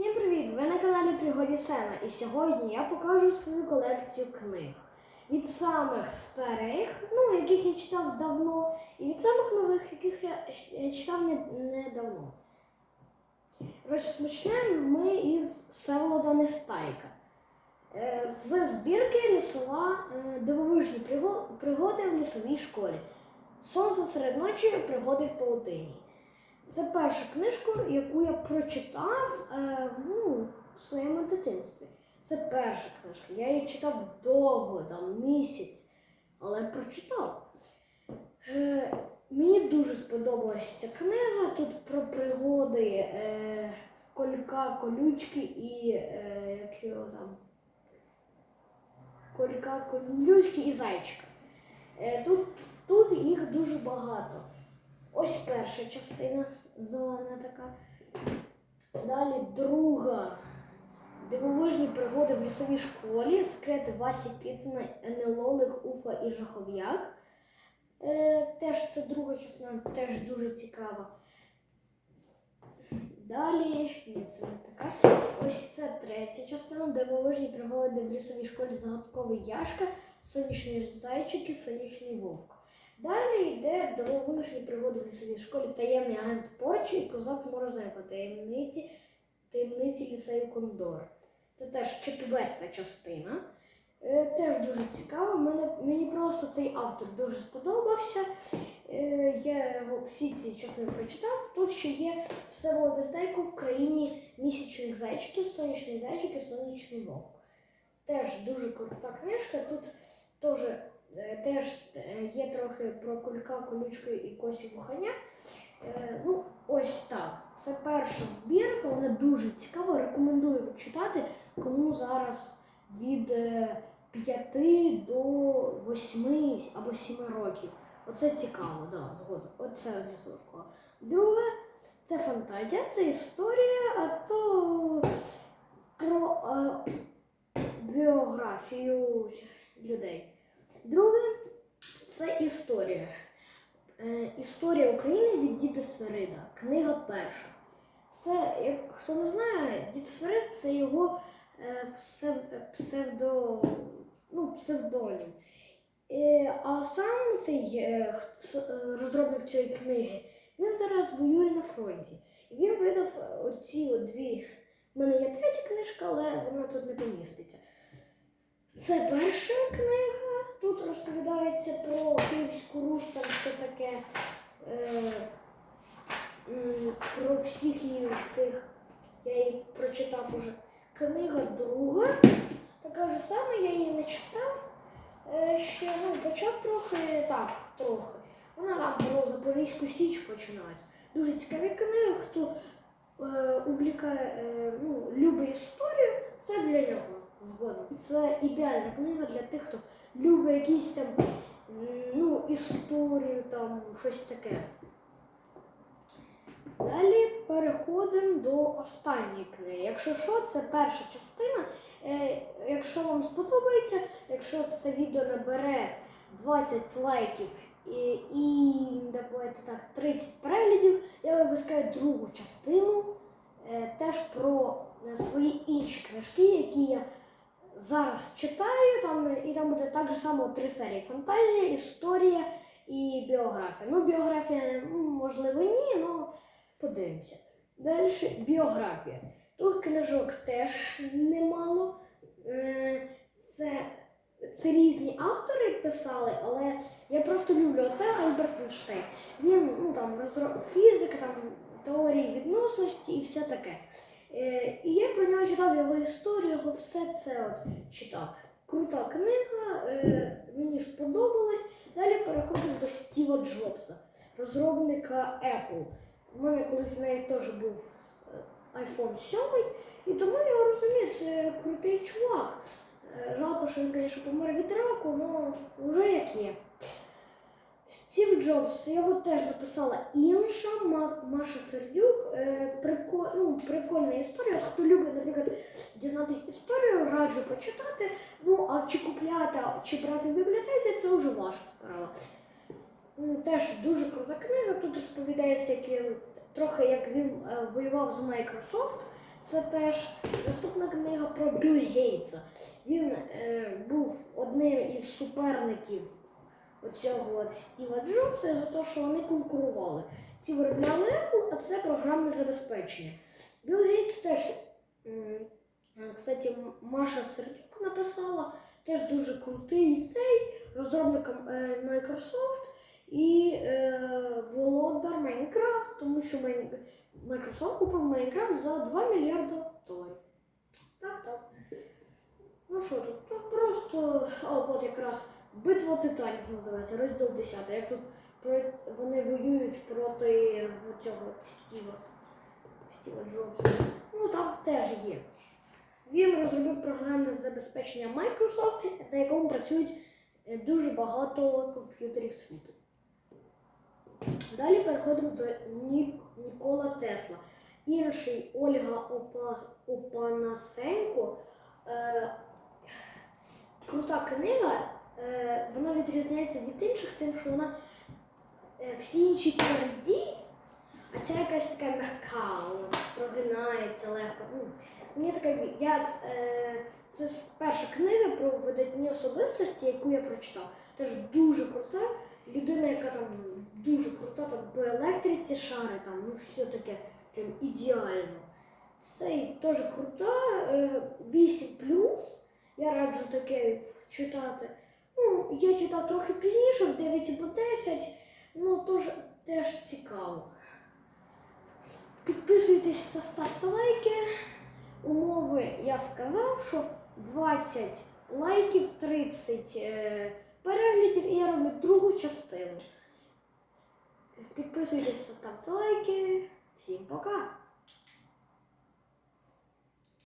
Всім привіт! Ви на каналі Пригоді Сена і сьогодні я покажу свою колекцію книг. Від самих старих, ну, яких я читав давно, і від самих нових, яких я читав не- недавно. Коротше, почнемо ми із Всеволода Нестайка. Е, З збірки лісова е, дивовижні пригоди в лісовій школі. Сонце серед ночі пригоди в паутині. Це перша книжка, яку я прочитав е, ну, в своєму дитинстві. Це перша книжка. Я її читав довго, там місяць, але прочитав. Е, мені дуже сподобалася ця книга. Тут про пригоди е, колька, колючки і е, як його там. Колька, колючки і зайчика. Е, тут, тут їх дуже багато. Ось перша частина зелена така. Далі друга. Дивовижні пригоди в лісовій школі. Секрети Васі Кицина, НЛО, Лик, Уфа і Жахов'як. Е, теж це друга частина, теж дуже цікава. Далі, ні, це не така. Ось це третя частина. Дивовижні пригоди в лісовій школі загадковий Яшка, сонячний зайчик і сонячний вовк. Далі йде дивовижні пригоди в лісовій школі таємний агент Порчі і козак Морозенко, таємниці, таємниці лісові Кондор. Це теж четверта частина. Е, теж дуже цікаво. Мене, мені просто цей автор дуже сподобався. Е, я його всі ці частини прочитав. Тут ще є Всеволод Нестайко в країні місячних зайчиків, сонячний зайчик і сонячний вовк. Теж дуже крута книжка. Тут теж Теж е, є трохи про кулька, колючку і косі вухання. Е, Ну, ось так. Це перша збірка, вона дуже цікава. Рекомендую читати, кому зараз від 5 до 8 або 7 років. Оце цікаво, да, згодом. Оце школа. Друге, це фантазія, це історія, а то про е, біографію людей. Друге це історія. Е, історія України від Діти Сверида. Книга перша. Це, як хто не знає, Дід Сверид це його е, псев- псевдо, ну, псевдонім. А сам цей е, розробник цієї книги, він зараз воює на фронті. І він видав оці дві. У мене є третя книжка, але вона тут не поміститься. Це перша книга. Тут розповідається про Київську Русь, там все таке. Е, про всіх її цих. Я її прочитав уже. Книга друга. Така ж сама, я її не читав. Е, ще ну, почав трохи так, трохи. Вона там про Запорізьку Січ починається. Дуже цікаві книги, хто е, увлікає, е, ну, любить історію, це для нього згодом. Це ідеальна книга для тих, хто любить якісь там історію, там щось таке. Далі переходимо до останньої книги. Якщо що, це перша частина. Е, якщо вам сподобається, якщо це відео набере 20 лайків і, і давайте так, 30 переглядів, я випускаю другу частину е, теж про е, свої інші книжки, які я зараз читаю. Там, і там буде так само три серії: фантазія, історія і біографія. Ну, біографія, ну, можливо, ні, але подивимося. Далі біографія. Тут книжок теж немало. Е, Це, це різні автори писали, але я просто люблю оце Альберт Ейнштейн. Він ну, там, фізика, там, теорії відносності і все таке. Е, і я про нього читав його історію, його все це от читав. Крута книга, е, мені сподобалась. Далі переходимо до Стіва Джобса, розробника Apple. У мене колись в неї теж був е, iPhone 7, і тому я його розумію, це крутий чувак. Жалко, що він, звісно, помер від раку, але вже як є. Джобс, його теж написала інша Маша Сердюк. Е, прикол, ну, прикольна історія. Хто любить, наприклад, дізнатись історію, раджу почитати. Ну, а чи купляти, чи брати в бібліотеці, це вже ваша справа. Теж дуже крута книга. Тут розповідається, як він трохи як він е, воював з Microsoft. це теж наступна книга про Білл Гейтса. Він е, був одним із суперників оцього от Стіва Джобса за те, що вони конкурували. Ці виробляли Apple, а це програмне забезпечення. Білл Гейтс теж, кстати, Маша Сердюк написала, теж дуже крутий цей розробником е, Microsoft і е, володар Майнкрафт, тому що Microsoft купив Майнкрафт за 2 мільярди доларів. Так, так. Ну що тут? Просто, о, от якраз битва титанів називається, розділ 10. Як тут вони воюють проти цього Стіва. Стіва Джобса. Ну там теж є. Він розробив програмне забезпечення Microsoft, на якому працюють е, дуже багато комп'ютерів світу. Далі переходимо до Нік... Нікола Тесла. Інший Ольга Опа... Опанасенко. Е... Крута книга. Е... Вона відрізняється від інших, тим, що вона е, всі інші тверді, а ця якась така м'яка, вона прогинається легко. Ну, мені така як е... це перша книга про видатні особистості, яку я прочитав. Теж дуже крута. Людина, яка там дуже крута, там по електриці шари, там, ну все таке прям ідеально. Це теж крута. е, 8 Я раджу таке читати. Я читав трохи пізніше, в 9 або 10, ну теж, теж цікаво. Підписуйтесь та ставте лайки. Умови я сказав, що 20 лайків, 30 е, переглядів і я роблю другу частину. Підписуйтесь та ставте лайки. Всім пока!